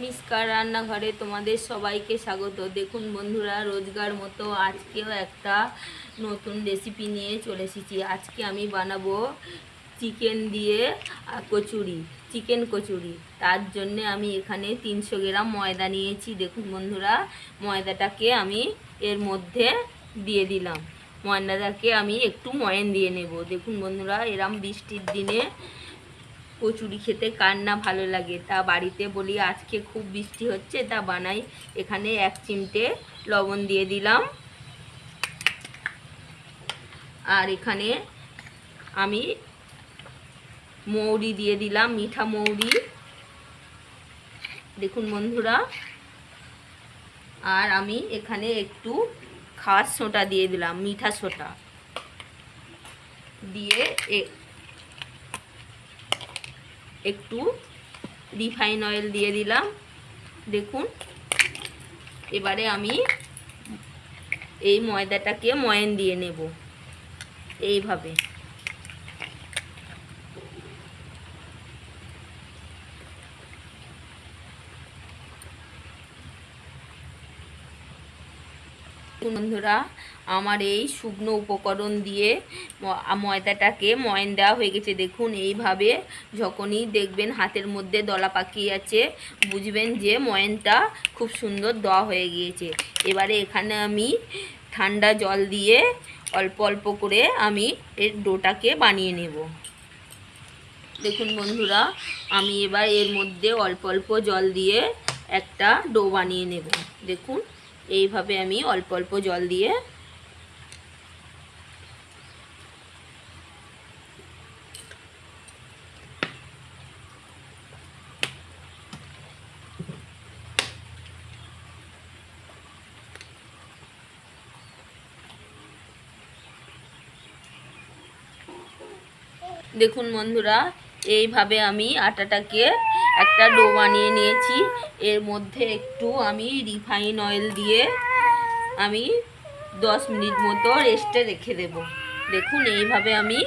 মিসকার রান্নাঘরে তোমাদের সবাইকে স্বাগত। দেখুন বন্ধুরা, রোজগার মতো আজকেও একটা নতুন রেসিপি নিয়ে চলে এসেছি। আজকে আমি বানাবো চিকেন দিয়ে কচুরি, চিকেন কচুরি। তার জন্য আমি এখানে তিনশো গ্রাম ময়দা নিয়েছি। দেখুন বন্ধুরা, ময়দাটাকে আমি এর মধ্যে দিয়ে দিলাম। ময়দাটাকে আমি একটু ময়ন দিয়ে নেব। দেখুন বন্ধুরা, এরম বৃষ্টির দিনে কচুরি খেতে কার না ভালো লাগে। তা বাড়িতে বলি, আজকে খুব বৃষ্টি হচ্ছে, তা বানাই। এখানে এক চিমটে লবণ দিয়ে দিলাম। আর এখানে আমি মৌরি দিয়ে দিলাম, মিঠা মৌরি। দেখুন বন্ধুরা। আর আমি এখানে একটু খাস সোঁটা দিয়ে দিলাম, মিঠা সোঁটা। দিয়ে একটু রিফাইন অয়েল দিয়ে দিলাম। দেখুন, এবারে আমি এই ময়দাটাকে ময়ান দিয়ে নেব, এইভাবে। বন্ধুরা আমার এই শুকনো উপকরণ দিয়ে ময়দাটাকে ময়ন দেওয়া হয়ে গেছে। দেখুন, এইভাবে যখনই দেখবেন হাতের মধ্যে দলা পাকিয়ে আছে, বুঝবেন যে ময়নটা খুব সুন্দর দেওয়া হয়ে গিয়েছে। এবারে এখানে আমি ঠান্ডা জল দিয়ে অল্প অল্প করে আমি এর ডোটাকে বানিয়ে নেব। দেখুন বন্ধুরা, আমি এবার এর মধ্যে অল্প অল্প জল দিয়ে একটা ডো বানিয়ে নেব। দেখুন, এইভাবে আমি অল্প অল্প জল দিয়ে দেখুন বন্ধুরা, এইভাবে আমি আটাটাকে একটা ডো বানিয়ে নিয়েছি। এর মধ্যে একটু আমি রিফাইন অয়েল দিয়ে আমি দশ মিনিট মতো রেস্টে রেখে দেব। দেখুন, এইভাবে আমি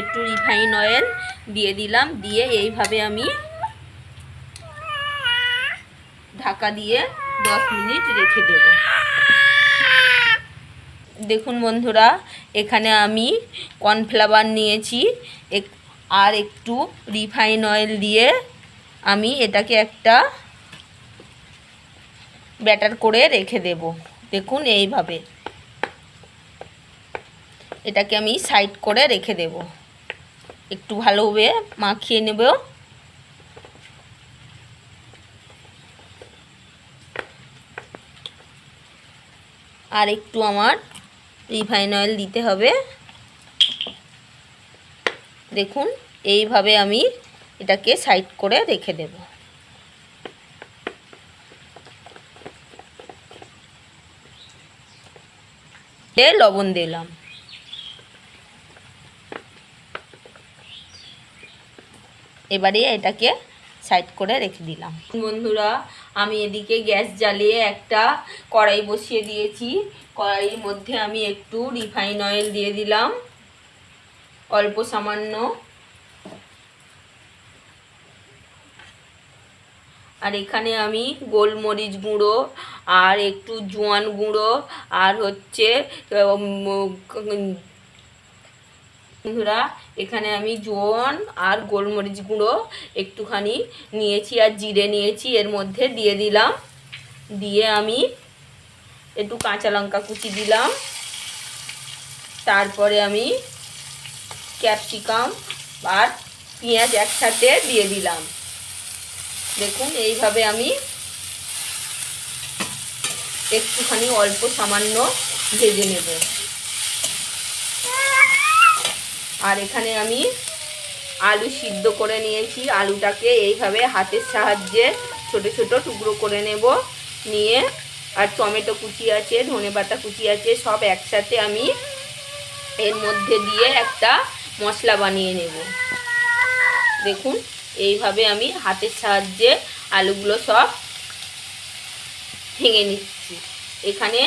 একটু রিফাইন অয়েল দিয়ে দিলাম। দিয়ে এইভাবে আমি ঢাকা দিয়ে দশ মিনিট রেখে দেব। দেখুন বন্ধুরা এখানে আমি কর্নফ্লাওয়ার নিয়েছি আর একটু রিফাইন অয়েল দিয়ে আমি এটাকে একটা ব্যাটার করে রেখে দেব। দেখুন এইভাবে। এটাকে আমি সাইড করে রেখে দেব। একটু ভালোভাবে মাখিয়ে নেব। আর একটু আমার রিফাইন অয়েল দিতে হবে। দেখুন, এইভাবে আমি এটাকে সাইড করে রেখে দেব। লবণ দিলাম। এবারে এটাকে সাইড করে রেখে দিলাম। বন্ধুরা, আমি এদিকে গ্যাস জ্বালিয়ে একটা কড়াই বসিয়ে দিয়েছি। কড়াইয়ের মধ্যে আমি একটু রিফাইন অয়েল দিয়ে দিলাম। অল্প সামান্য। আর এখানে আমি গোলমরিচ গুঁড়ো আর একটু জোয়ান গুঁড়ো আর হচ্ছে বন্ধুরা, এখানে আমি জোয়ান আর গোলমরিচ গুঁড়ো একটুখানি নিয়েছি আর জিরে নিয়েছি, এর মধ্যে দিয়ে দিলাম। দিয়ে আমি একটু কাঁচা লঙ্কা কুচি দিলাম। তারপরে আমি ক্যাপসিকাম আর পেঁয়াজ একসাথে দিয়ে দিলাম। দেখুন, এইভাবে আমি একটুখানি অল্প সামান্য ভেজে নেব। আর এখানে আমি আলু সিদ্ধ করে নিয়েছি। আলুটাকে এইভাবে হাতের সাহায্যে ছোট ছোট টুকরো করে নেব, নিয়ে আর টমেটো কুচি আছে, ধনে পাতা কুচি আছে, সব একসাথে আমি এর মধ্যে দিয়ে একটা মশলা বানিয়ে নেব। দেখুন, এইভাবে আমি হাতের সাহায্যে আলুগুলো সব ভেঙে নিচ্ছি। এখানে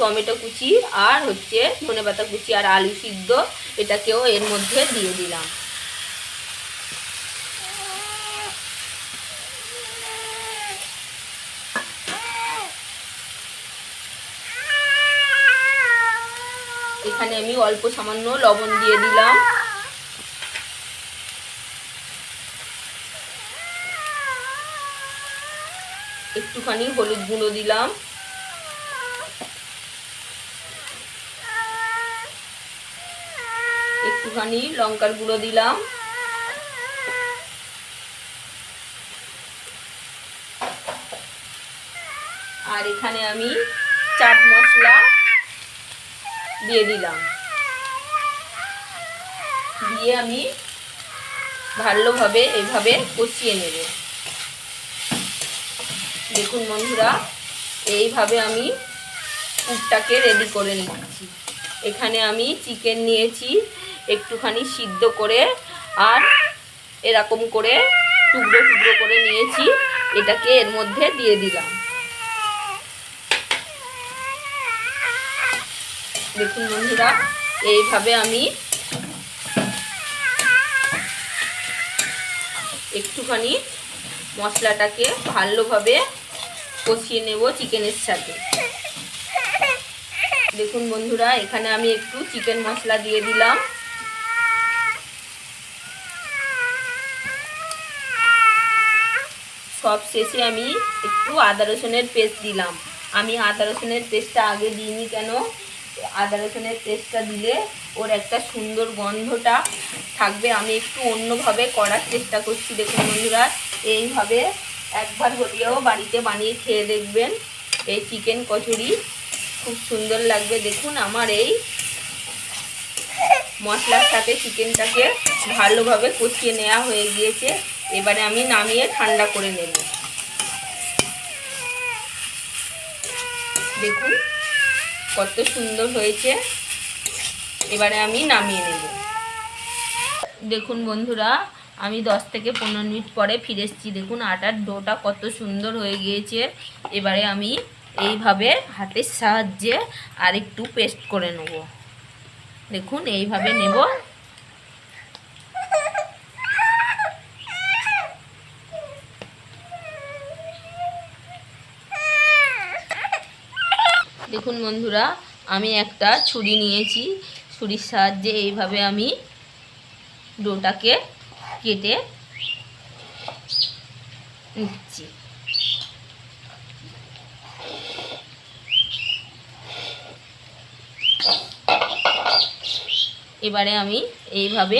টমেটো কুচি আর হচ্ছে ধনে পাতা কুচি আর আলু সিদ্ধ, এটাকেও এর মধ্যে দিয়ে দিলাম। এখানে আমি অল্প সামান্য লবণ দিয়ে দিলাম। একটুখানি হলুদ গুঁড়ো দিলাম। একটুখানি লঙ্কার গুঁড়ো দিলাম। আর এখানে আমি চাট মশলা দিয়ে দিলাম। দিয়ে আমি ভালোভাবে এইভাবে কষিয়ে নেব। দেখুন বন্ধুরা, এইভাবে আমি পুরটাকে রেডি করে নিচ্ছি। এখানে আমি চিকেন নিয়েছি। একটুখানি সিদ্ধ করে আর এরকম করে টুকরো টুকরো করে নিয়েছি, এটাকে এর মধ্যে দিয়ে দিলাম। দেখুন বন্ধুরা, এইভাবে আমি একটুখানি মশলাটাকে ভালোভাবে কষিয়ে নেব চিকেনের সাথে। দেখুন বন্ধুরা, এখানে আমি একটু চিকেন মশলা দিয়ে দিলাম। সব শেষে আমি একটু আদা রসুনের পেস্ট দিলাম। আমি আদা রসুনের পেস্টটা আগে দিইনি কেন? আদা রসুনের পেস্টটা দিলে ওর একটা সুন্দর গন্ধটা থাকবে। আমি একটু অন্যভাবে করার চেষ্টা করছি। দেখুন বন্ধুরা, এইভাবে একবার হলেও বাড়িতে বানিয়ে খেয়ে দেখবেন। এই চিকেন কচুরি খুব সুন্দর লাগবে। দেখুন আমার এই মশলার সাথে চিকেনটাকে ভালোভাবে কষিয়ে নেওয়া হয়ে গিয়েছে। এবারে আমি নামিয়ে ঠান্ডা করে নেব। দেখুন কত সুন্দর হয়েছে। এবারে আমি নামিয়ে নেব। দেখুন বন্ধুরা, আমি দশ থেকে পনেরো মিনিট পরে ফিরে এসেছি। দেখুন আটার ডোটা কত সুন্দর হয়ে গিয়েছে। এবারে আমি এইভাবে হাতের সাহায্যে আর একটু পেস্ট করে নেব। দেখুন এইভাবে নেব। দেখুন বন্ধুরা, আমি একটা ছুরি নিয়েছি। ছুরির সাহায্যে এইভাবে আমি ডোটাকে কেটে নিচ্ছি। এবারে আমি এইভাবে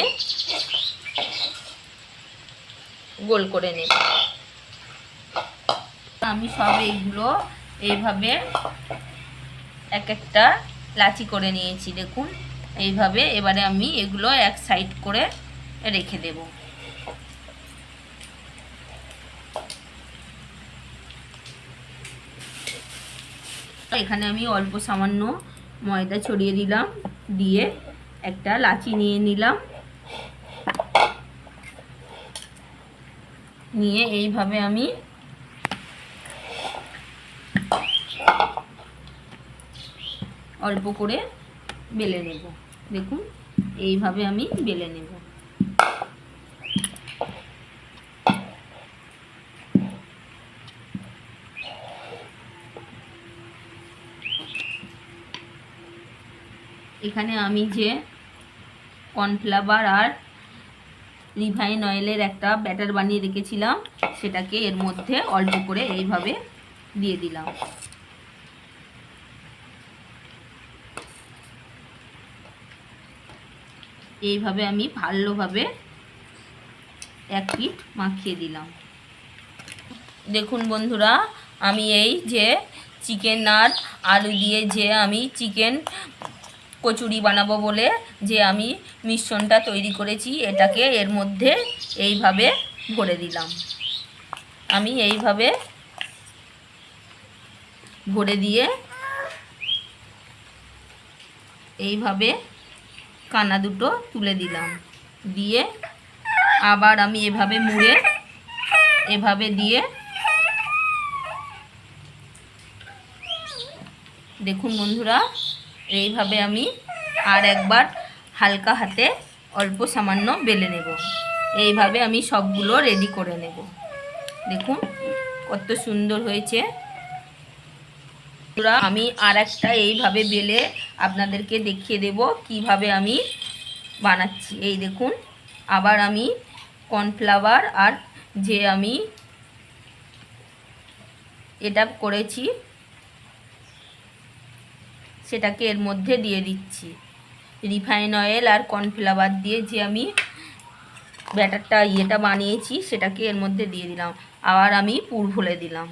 গোল করে নেব। আমি সব এইগুলো এইভাবে এক একটা লাচি করে নিয়েছি, দেখুন। এইভাবে এবারে আমি এগুলো এক সাইড করে রেখে দেব। এখানে আমি অল্প সামান্য ময়দা ছড়িয়ে দিলাম, দিয়ে একটা লাচি নিয়ে নিলাম। নিয়ে এইভাবে আমি অল্প করে বেলে নেব। দেখুন, এইভাবে আমি বেলে নেব। এখানে আমি যে কর্নফ্লাওয়ার আর রিফাইন অয়েলের একটা ব্যাটার বানিয়ে রেখেছিলাম, সেটাকে এর মধ্যে অল্প করে এইভাবে দিয়ে দিলাম। এইভাবে আমি ভালোভাবে এক পিঠ মাখিয়ে দিলাম। দেখুন বন্ধুরা, আমি এই যে চিকেন আর আলু দিয়ে যে আমি চিকেন কচুরি বানাবো বলে যে আমি মিশ্রণটা তৈরি করেছি, এটাকে এর মধ্যে এইভাবে ভরে দিলাম। আমি এইভাবে ভরে দিয়ে এইভাবে কানা দুটো তুলে দিলাম। দিয়ে আবার আমি এভাবে মুড়ে, এভাবে দিয়ে দেখুন বন্ধুরা, এইভাবে আমি আর একবার হালকা হাতে অল্প সামান্য বেলে নেব। এইভাবে আমি সবগুলো রেডি করে নেব। দেখুন কত সুন্দর হয়েছে। বন্ধুরা, আমি আর একটা এইভাবে বেলে আপনাদেরকে দেখিয়ে দেব কীভাবে আমি বানাচ্ছি। এই দেখুন, আবার আমি কর্নফ্লাওয়ার আর যে আমি এটা করেছি, সেটাকে এর মধ্যে দিয়ে দিচ্ছি। রিফাইন অয়েল আর কর্নফ্লাওয়ার দিয়ে যে আমি ব্যাটারটা, ইয়েটা বানিয়েছি, সেটাকে এর মধ্যে দিয়ে দিলাম। আবার আমি পুর ভরে দিলাম।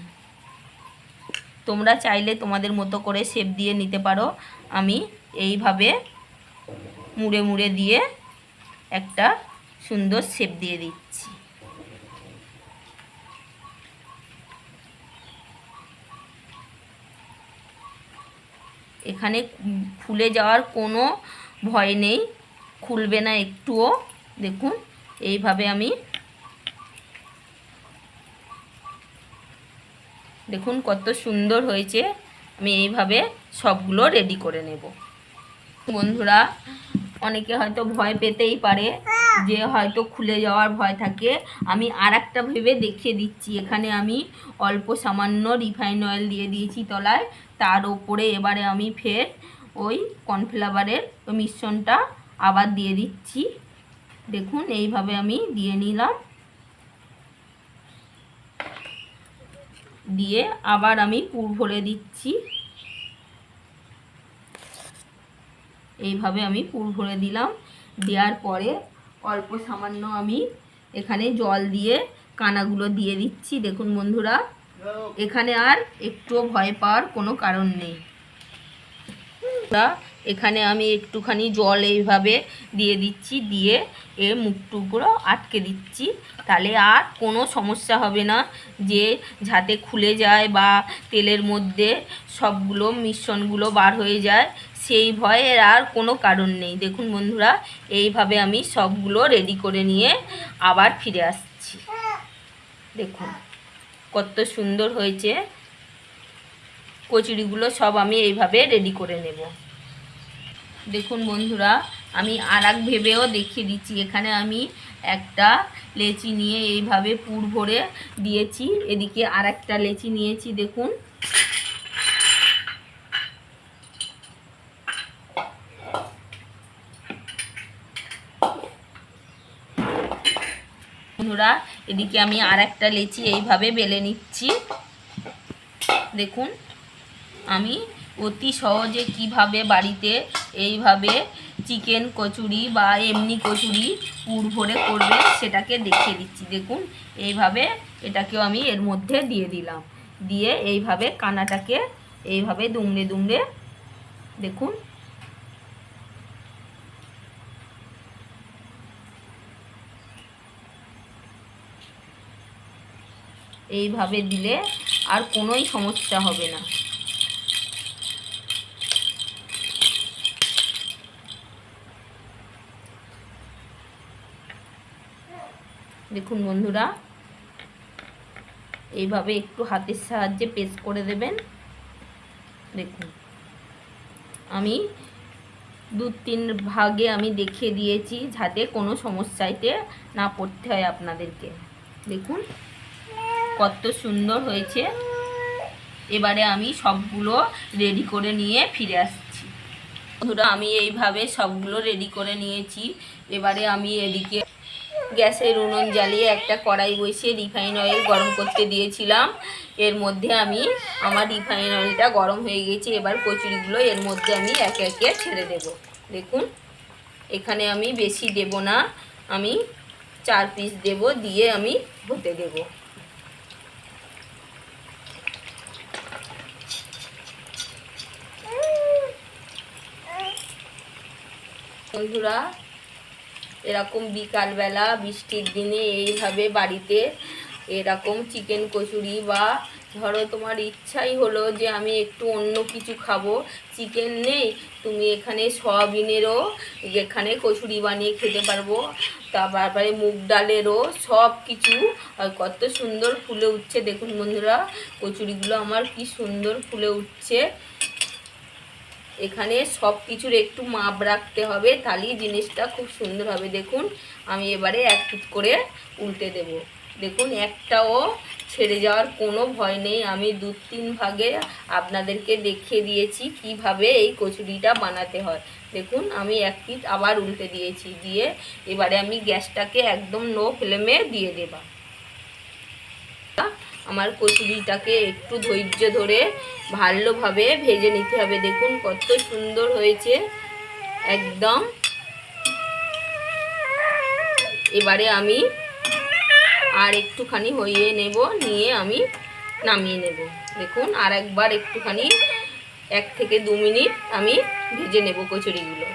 তোমরা চাইলে তোমাদের মতো করে শেপ দিয়ে নিতে পারো। আমি এইভাবে মুড়ে মুড়ে দিয়ে একটা সুন্দর শেপ দিয়ে দিচ্ছি। এখানে ফুলে যাওয়ার কোনো ভয় নেই, খুলবে না একটুও। দেখুন, এইভাবে আমি দেখুন কত সুন্দর হয়েছে। আমি এইভাবে সবগুলো রেডি করে নেব। বন্ধুরা, অনেকে হয়তো ভয় পেতেই পারে যে হয়তো খুলে যাওয়ার ভয় থাকে। আমি আর একটা ভেবে দেখিয়ে দিচ্ছি। এখানে আমি অল্প সামান্য রিফাইন অয়েল দিয়ে দিয়েছি তলায়। তার ওপরে এবারে আমি ফের ওই কর্নফ্লাওয়ারের মিশ্রণটা আবার দিয়ে দিচ্ছি। দেখুন, এইভাবে আমি দিয়ে নিলাম। দিয়ে আবার আমি পুর ভরে দিচ্ছি। এইভাবে আমি পুর ভরে দিলাম। দেওয়ার পরে অল্প সামান্য আমি এখানে জল দিয়ে কানাগুলো দিয়ে দিচ্ছি। দেখুন বন্ধুরা, এখানে আর একটু ভয় পাওয়ার কোনো কারণ নেই। তা এখানে আমি একটুখানি জল এইভাবে দিয়ে দিচ্ছি, দিয়ে এর মুখটুকরো আটকে দিচ্ছি। তাহলে আর কোনো সমস্যা হবে না যে যাতে খুলে যায় বা তেলের মধ্যে সবগুলো মিশ্রণগুলো বার হয়ে যায়। সেই ভয়ের আর কোনো কারণ নেই। দেখুন বন্ধুরা, এইভাবে আমি সবগুলো রেডি করে নিয়ে আবার ফিরে আসছি। দেখুন, কত সুন্দর হয়েছে। কচুরিগুলো সব আমি এইভাবে রেডি করে নেব। দেখুন বন্ধুরা, আমি আর এক ভেবেও দেখিয়ে দিচ্ছি। এখানে আমি একটা লেচি নিয়ে এইভাবে পুর ভরে দিয়েছি। এদিকে আর একটা লেচি নিয়েছি, দেখুন। বন্ধুরা, এদিকে আমি আর একটা লেচি এইভাবে বেলে নিচ্ছি। দেখুন। আমি অতি সহজে কীভাবে বাড়িতে এইভাবে চিকেন কচুরি বা এমনি কচুরি পুর ভরে করবে সেটাকে দেখিয়ে দিচ্ছি। দেখুন, এইভাবে এটাকেও আমি এর মধ্যে দিয়ে দিলাম। দিয়ে এইভাবে কানাটাকে এইভাবে দুমড়ে দুমড়ে, দেখুন। এইভাবে দিলে আর কোনোই সমস্যা হবে না। দেখুন বন্ধুরা, এইভাবে একটু হাতের সাহায্যে পেস্ট করে দেবেন। দেখুন, আমি দু তিন ভাগে আমি দেখিয়ে দিয়েছি যাতে কোনো সমস্যাইতে না পড়তে হয় আপনাদেরকে। দেখুন, কত সুন্দর হয়েছে। এবারে আমি সবগুলো রেডি করে নিয়ে ফিরে আসছি। বন্ধুরা, আমি এইভাবে সবগুলো রেডি করে নিয়েছি। এবারে আমি এদিকে গ্যাসের উনুন জ্বালিয়ে একটা কড়াই বসিয়ে রিফাইন অয়েল গরম করতে দিয়েছিলাম। এর মধ্যে আমি, আমার রিফাইন অয়েলটা গরম হয়ে গেছে, এবার কচুরিগুলো এর মধ্যে আমি একে একে ছেড়ে দেব। দেখুন, এখানে আমি বেশি দেব না, আমি চার পিস দেব, দিয়ে আমি হতে দেব। বন্ধুরা এরকম বিকালবেলা, বৃষ্টির দিনে এইভাবে বাড়িতে এরকম চিকেন কচুরি বা ধরো তোমার ইচ্ছাই হলো যে আমি একটু অন্য কিছু খাব চিকেন নেই, তুমি এখানে সয়াবিনেরও এখানে কচুরি বানিয়ে খেতে পারব, তারপরে মুগ ডালেরও সব কিছু কত সুন্দর ফুলে উঠছে, দেখুন বন্ধুরা, কচুরিগুলো আমার কি সুন্দর ফুলে উঠছে। এখানে সব কিছুর একটু মাপ রাখতে হবে, তাহলেই জিনিসটা খুব সুন্দর হবে। দেখুন, আমি এবারে এক পিট করে উল্টে দেব। দেখুন, একটাও ছেড়ে যাওয়ার কোনো ভয় নেই। আমি দু তিন ভাগে আপনাদেরকে দেখিয়ে দিয়েছি কীভাবে এই কচুরিটা বানাতে হয়। দেখুন, আমি এক পিঠ আবার উল্টে দিয়েছি, দিয়ে এবারে আমি গ্যাসটাকে একদম লো ফ্লেমে দিয়ে দেবা। আমার কচুরিটাকে একটু ধৈর্য ধরে ভালোভাবে ভেজে নিতে হবে। দেখুন কত সুন্দর হয়েছে। একদম। এবারে আমি আর একটুখানি হইয়ে নেব, নিয়ে আমি নামিয়ে নেব। দেখুন, আর একবার একটুখানি, এক থেকে দু মিনিট আমি ভেজে নেব কচুরিগুলো।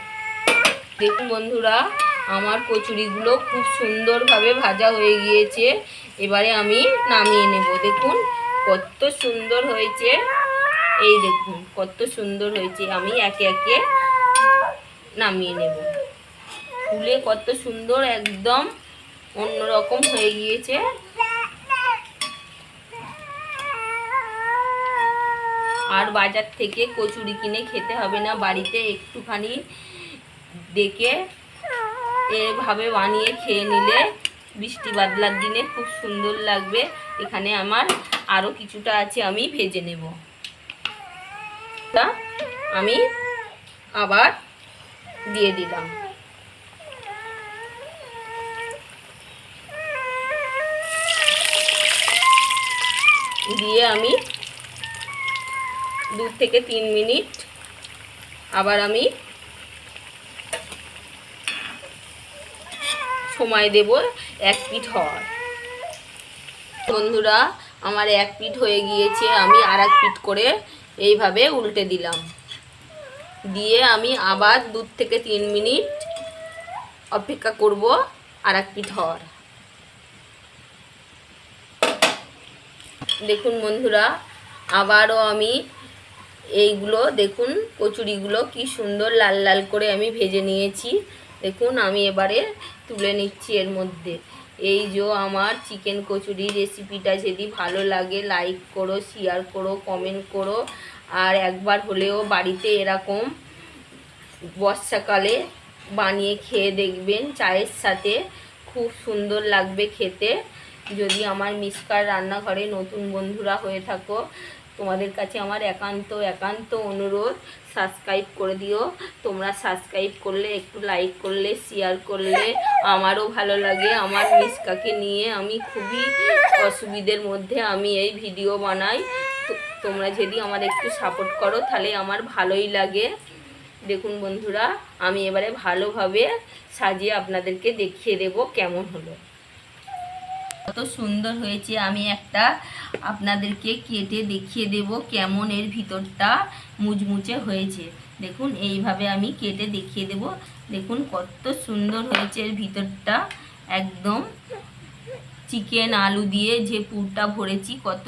দেখুন বন্ধুরা আমার কচুরিগুলো খুব সুন্দরভাবে ভাজা হয়ে গিয়েছে। এবারে আমি নামিয়ে নেব। দেখুন, কত সুন্দর হয়েছে। এই দেখুন, কত সুন্দর হয়েছে। আমি একে একে নামিয়ে নেব। ফুলে কত সুন্দর একদম অন্যরকম হয়ে গিয়েছে। আর বাজার থেকে কচুরি কিনে খেতে হবে না। বাড়িতে একটুখানি ডেকে এভাবে বানিয়ে খেয়ে নিলে বৃষ্টি বাদলার দিনে খুব সুন্দর লাগবে। এখানে আমার আরও কিছুটা আছে, আমি ভেজে নেব। আমি আবার দিয়ে দিলাম। দিয়ে আমি দু থেকে তিন মিনিট আবার আমি সময় দেব এক পিঠ হওয়ার। বন্ধুরা, আমার এক পিঠ হয়ে গিয়েছে, আমি আর এক পিঠ করে এইভাবে উল্টে দিলাম। দিয়ে আমি আবার দু থেকে তিন মিনিট অপেক্ষা করব আর এক পিঠ হওয়ার। দেখুন বন্ধুরা, আবারও আমি এইগুলো, দেখুন কচুরিগুলো কি সুন্দর লাল লাল করে আমি ভেজে নিয়েছি। দেখুন, আমি এবারে তুলে নিচ্ছি এর মধ্যে। এই যে আমার চিকেন কচুরি রেসিপিটা যদি ভালো লাগে লাইক করো শেয়ার করো কমেন্ট করো। আর একবার হলেও বাড়িতে এরকম বর্ষাকালে বানিয়ে খেয়ে দেখবেন, চায়ের সাথে খুব সুন্দর লাগবে খেতে। যদি আমার মিসকার রান্নাঘরে নতুন বন্ধুরা হয়ে থাকো, তোমাদের কাছে আমার একান্ত একান্ত অনুরোধ সাবস্ক্রাইব করে দিও। তোমরা সাবস্ক্রাইব করলে, একটু লাইক করলে শেয়ার করলে আমারও ভালো লাগে। আমার মিসকাকে নিয়ে আমি খুবই অসুবিধের মধ্যে আমি এই ভিডিও বানাই। তোমরা যদি আমার একটু সাপোর্ট করো, তাহলে আমার ভালোই লাগে। দেখুন বন্ধুরা, আমি এবারে ভালোভাবে সাজিয়ে আপনাদেরকে দেখিয়ে দেব কেমন হলো। কত সুন্দর হয়েছে। আমি একটা আপনাদেরকে কেটে দেখিয়ে দেব কেমন এর ভিতরটা মুচমুচে হয়েছে। দেখুন, এইভাবে আমি কেটে দেখিয়ে দেব। দেখুন, কত সুন্দর হয়েছে এর ভিতরটা। একদম চিকেন আলু দিয়ে যে পুরটা ভরেছি, কত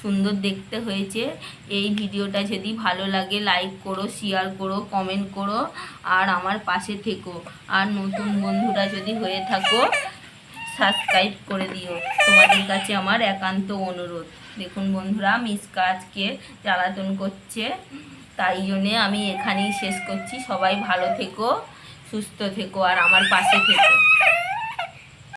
সুন্দর দেখতে হয়েছে। এই ভিডিওটা যদি ভালো লাগে লাইক করো শেয়ার করো কমেন্ট করো, আর আমার পাশে থেকো। আর নতুন বন্ধুরা যদি হয়ে থাকো সাবস্ক্রাইব করে দিও। তোমাদের কাছে আমার একান্ত অনুরোধ। দেখুন বন্ধুরা মিসকা আজকে জ্বালাতন করছে। তাই জন্যে আমি এখানেই শেষ করছি। সবাই ভালো থেকো, সুস্থ থেকো, আর আমার পাশে থেকো।